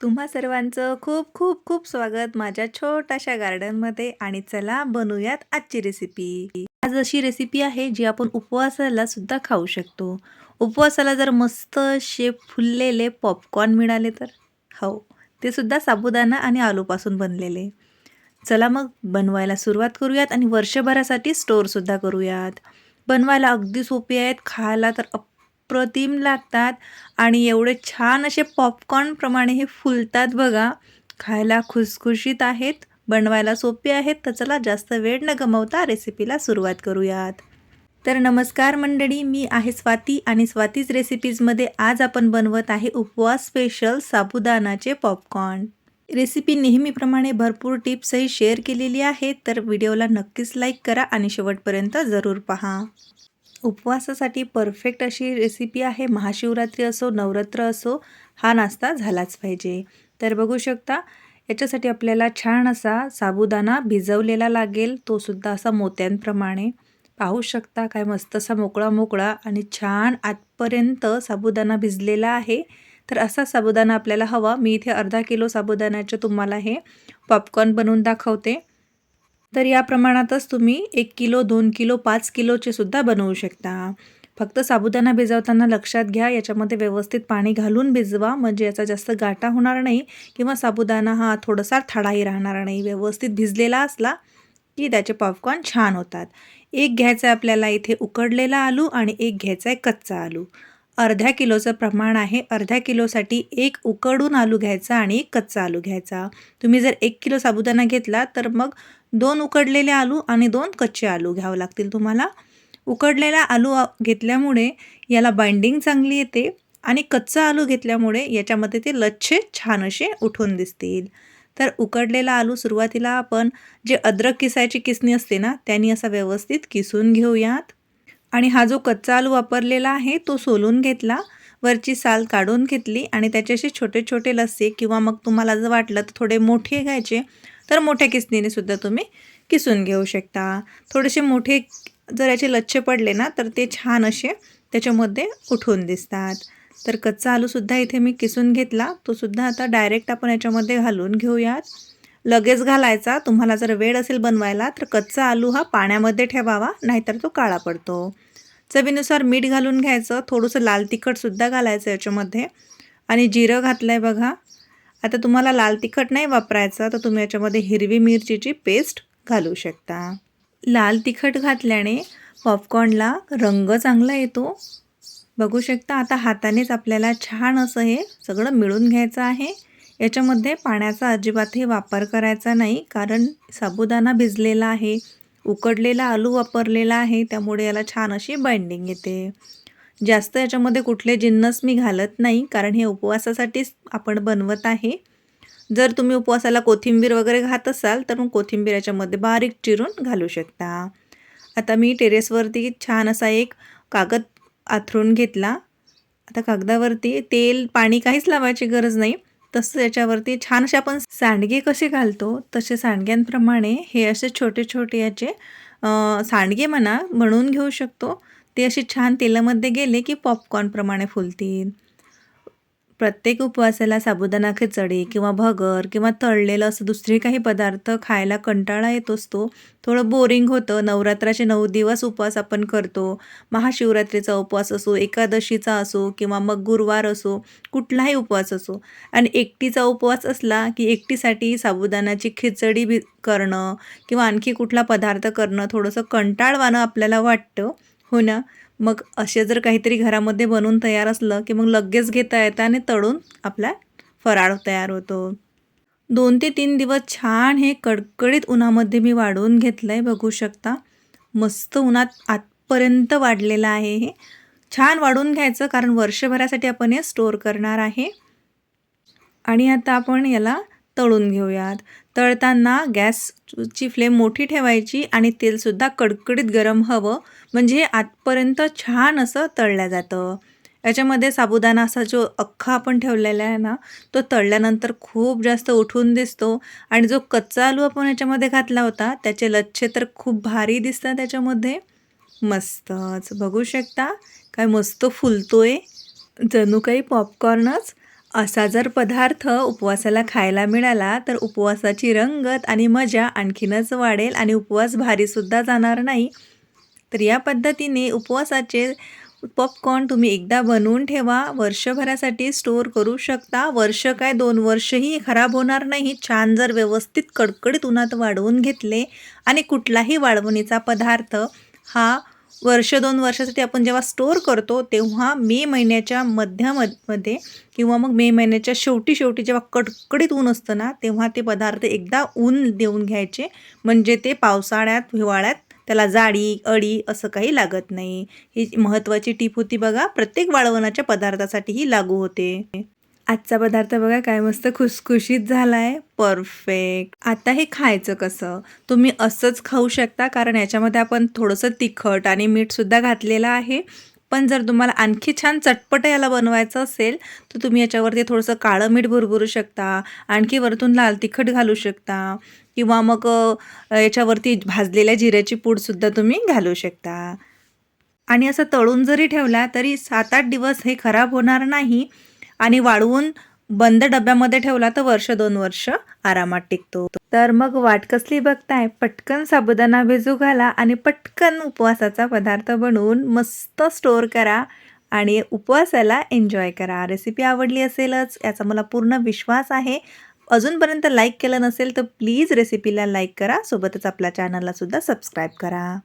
तुम्हा सर्वांचं खूप खूप खूप स्वागत माझ्या छोट्याशा गार्डनमध्ये आणि चला बनवूयात आजची रेसिपी आज अशी रेसिपी आहे जी आपण उपवासाला सुद्धा खाऊ शकतो. उपवासाला जर मस्त असे फुललेले पॉपकॉर्न मिळाले तर? हो ते सुद्धा साबुदाणा आणि आलूपासून बनलेले. चला मग बनवायला सुरुवात करूयात आणि वर्षभरासाठी स्टोअरसुद्धा करूयात. बनवायला अगदी सोपी आहेत खायला तर अप्रतिम लागतात आणि एवढे छान असे पॉपकॉर्नप्रमाणे हे फुलतात बघा. खायला खुसखुशीत आहेत बनवायला सोपे आहेत तर चला जास्त वेळ न गमवता रेसिपीला सुरुवात करूयात. तर नमस्कार मंडळी मी आहे स्वाती आणि स्वातीज रेसिपीजमध्ये आज आपण बनवत आहे उपवास स्पेशल साबुदानाचे पॉपकॉर्न रेसिपी नेहमीप्रमाणे भरपूर टिप्सही शेअर केलेली आहे तर व्हिडिओला नक्कीच लाईक करा आणि शेवटपर्यंत जरूर पहा. उपवासासाठी परफेक्ट अशी रेसिपी आहे. महाशिवरात्री असो नवरात्र असो हा नाश्ता झालाच पाहिजे. तर बघू शकता याच्यासाठी आपल्याला छान असा साबुदाणा भिजवलेला लागेल. तो सुद्धा असा मोत्यांप्रमाणे. पाहू शकता काय मस्त असा मोकळा मोकळा आणि छान आतपर्यंत साबुदाणा भिजलेला आहे. तर असा साबुदाणा आपल्याला हवा. मी इथे अर्धा किलो साबुदाण्याचं तुम्हाला हे पॉपकॉर्न बनवून दाखवते. तर या प्रमाणातच तुम्ही एक किलो दोन किलो पाच किलोचे सुद्धा बनवू शकता. फक्त साबुदाणा भिजवताना लक्षात घ्या याच्यामध्ये व्यवस्थित पाणी घालून भिजवा. म्हणजे याचा जास्त गाठा होणार नाही किंवा साबुदाणा हा थोडासा थाडाही राहणार नाही. व्यवस्थित भिजलेला असला की त्याचे पॉपकॉर्न छान होतात. एक घ्यायचा आहे आपल्याला इथे उकडलेला आलू आणि एक घ्यायचा आहे कच्चा आलू. अर्ध्या किलोचं प्रमाण आहे. अर्ध्या किलोसाठी एक उकडून आलू घ्यायचा आणि एक कच्चा आलू घ्यायचा. तुम्ही जर एक किलो साबुदाणा घेतला तर मग दोन उकडलेले आलू आणि दोन कच्चे आलू घ्यावं लागतील तुम्हाला. उकडलेला आलू घेतल्यामुळे याला बाइंडिंग चांगली येते आणि कच्चा आलू घेतल्यामुळे याच्यामध्ये ते लच्छे छान असे उठून दिसतील. तर उकडलेला आलू सुरुवातीला आपण जे अद्रक किसायची किसणी असते ना त्यांनी असा व्यवस्थित किसून घेऊयात. आणि हा जो कच्चा आलू वापरलेला आहे तो सोलून घेतला. वरची साल काढून घेतली आणि त्याच्याशी छोटे छोटे लस्से किंवा मग तुम्हाला जर वाटलं तर थोडे मोठे घ्यायचे तर मोठ्या किसणीने सुद्धा तुम्ही किसून घेऊ शकता. थोडेसे मोठे जर याचे लच्छे पडले ना तर ते छान असे त्याच्यामध्ये उठून दिसतात. तर कच्चा आलूसुद्धा इथे मी किसून घेतला. तो सुद्धा आता डायरेक्ट आपण याच्यामध्ये घालून घेऊयात. लगेच घालायचा. तुम्हाला जर वेळ असेल बनवायला तर कच्चा आलू हा पाण्यामध्ये ठेवावा नाहीतर तो काळा पडतो. चवीनुसार मीठ घालून घ्यायचं. थोडंसं लाल तिखटसुद्धा घालायचं याच्यामध्ये. आणि जिरं घातलं आहे बघा. आता तुम्हाला लाल तिखट नाही वापरायचं तर तुम्ही याच्यामध्ये हिरवी मिरचीची पेस्ट घालू शकता. लाल तिखट घातल्याने पॉपकॉर्नला रंग चांगला येतो. बघू शकता आता हातानेच आपल्याला छान असं हे सगळं मिळून घ्यायचं आहे. याच्यामध्ये पाण्याचा अजिबातही वापर करायचा नाही कारण साबुदाणा भिजलेला आहे. उकडलेला आलू वापरलेला आहे त्यामुळे याला छान अशी बाइंडिंग येते. जास्त याच्यामध्ये कुठले जिन्नस मी घालत नाही कारण हे उपवासासाठीच आपण बनवत आहे. जर तुम्ही उपवासाला कोथिंबीर वगैरे घात असाल तर मग कोथिंबीर याच्यामध्ये बारीक चिरून घालू शकता. आता मी टेरेसवरती छान असा एक कागद आथरून घेतला. आता कागदावरती तेल पाणी काहीच लावायची गरज नाही. तसं याच्यावरती छान असे आपण सांडगे कसे घालतो तसे सांडग्यांप्रमाणे हे असे छोटे छोटे याचे सांडगे म्हणा म्हणून घेऊ शकतो. ते असे छान तेलामध्ये गेले की पॉपकॉर्नप्रमाणे फुलतील. प्रत्येक उपवासाला साबुदाणा खिचडी किंवा भगर किंवा तळलेलं असं दुसरे काही पदार्थ खायला कंटाळा येत असतो. थोडं बोरिंग होतं. नवरात्राचे नऊ दिवस उपवास आपण करतो. महाशिवरात्रीचा उपवास असो एकादशीचा असो किंवा मग गुरुवार असो कुठलाही उपवास असो. आणि एकटीचा उपवास असला की एकटीसाठी साबुदाणाची खिचडी बी करणं किंवा आणखी कुठला पदार्थ करणं थोडंसं कंटाळवाणं आपल्याला वाटतं. हो ना? मग असे जर काहीतरी घरामध्ये बनवून तयार असलं की मग लगेच घेता येतं आणि तळून आपला फराळ तयार होतो. दोन ते तीन दिवस छान हे कडकडीत उन्हामध्ये मी वाढवून घेतलं आहे बघू शकता. मस्त उन्हात आतपर्यंत वाढलेलं आहे हे. छान वाढून घ्यायचं कारण वर्षभरासाठी आपण हे स्टोअर करणार आहे. आणि आता आपण याला तळून घेऊयात. तळताना गॅसची फ्लेम मोठी ठेवायची आणि तेलसुद्धा कडकडीत गरम हवं. म्हणजे आतपर्यंत छान असं तळलं जातं. याच्यामध्ये साबुदाणा असा जो अख्खा आपण ठेवलेला आहे ना तो तळल्यानंतर खूप जास्त उठून दिसतो. आणि जो कच्चा आलू आपण याच्यामध्ये घातला होता त्याचे लच्छे तर खूप भारी दिसतात त्याच्यामध्ये. मस्तच. बघू शकता काय मस्त फुलतोय. जणू काही पॉपकॉर्नच असा जर पदार्थ उपवासाला खायला मिळाला तर उपवासाची रंगत आणि मजा आणखीनच वाढेल आणि उपवास भारीसुद्धा जाणार नाही. तर या पद्धतीने उपवासाचे पॉपकॉर्न तुम्ही एकदा बनवून ठेवा. वर्षभरासाठी स्टोअर करू शकता. वर्ष काय दोन वर्षही खराब होणार नाही. छान जर व्यवस्थित कडकडीत उन्हात वाढवून घेतले आणि कुठलाही वाळवणीचा पदार्थ हा वर्ष दोन वर्षासाठी आपण जेव्हा स्टोअर करतो तेव्हा मे महिन्याच्या मध्यामध्ये किंवा मग मे महिन्याच्या शेवटी शेवटी जेव्हा कडकडीत ऊन असतं ना तेव्हा ते पदार्थ एकदा ऊन देऊन घ्यायचे. म्हणजे ते पावसाळ्यात हिवाळ्यात त्याला जाडी अडी असं काही लागत नाही. ही महत्त्वाची टीप होती बघा प्रत्येक वाळवणाच्या पदार्थासाठी ही लागू होते. आजचा पदार्थ बघा काय मस्त खुसखुशीत झाला आहे परफेक्ट आता हे खायचं कसं? तुम्ही असंच खाऊ शकता कारण याच्यामध्ये आपण थोडंसं तिखट आणि मीठसुद्धा घातलेलं आहे. पण जर तुम्हाला आणखी छान चटपट याला बनवायचं असेल तर तुम्ही याच्यावरती थोडंसं काळं मीठ भरभरू शकता आणखी वरतून लाल तिखट घालू शकता किंवा मग याच्यावरती भाजलेल्या जिऱ्याची पूडसुद्धा तुम्ही घालू शकता. आणि असं तळून जरी ठेवला तरी सात आठ दिवस हे खराब होणार नाही. आणि वाळवून बंद डब्यामध्ये ठेवला तर वर्ष दोन वर्ष आरामात टिकतो. तर मग वाट कसली बघताय? पटकन साबुदाणा भिजू घाला आणि पटकन उपवासाचा पदार्थ बनवून मस्त स्टोअर करा आणि उपवासाला एन्जॉय करा. रेसिपी आवडली असेलच याचा मला पूर्ण विश्वास आहे. अजूनपर्यंत लाईक केलं नसेल तर प्लीज रेसिपीला लाईक करा सोबतच आपल्या चॅनललासुद्धा सबस्क्राईब करा.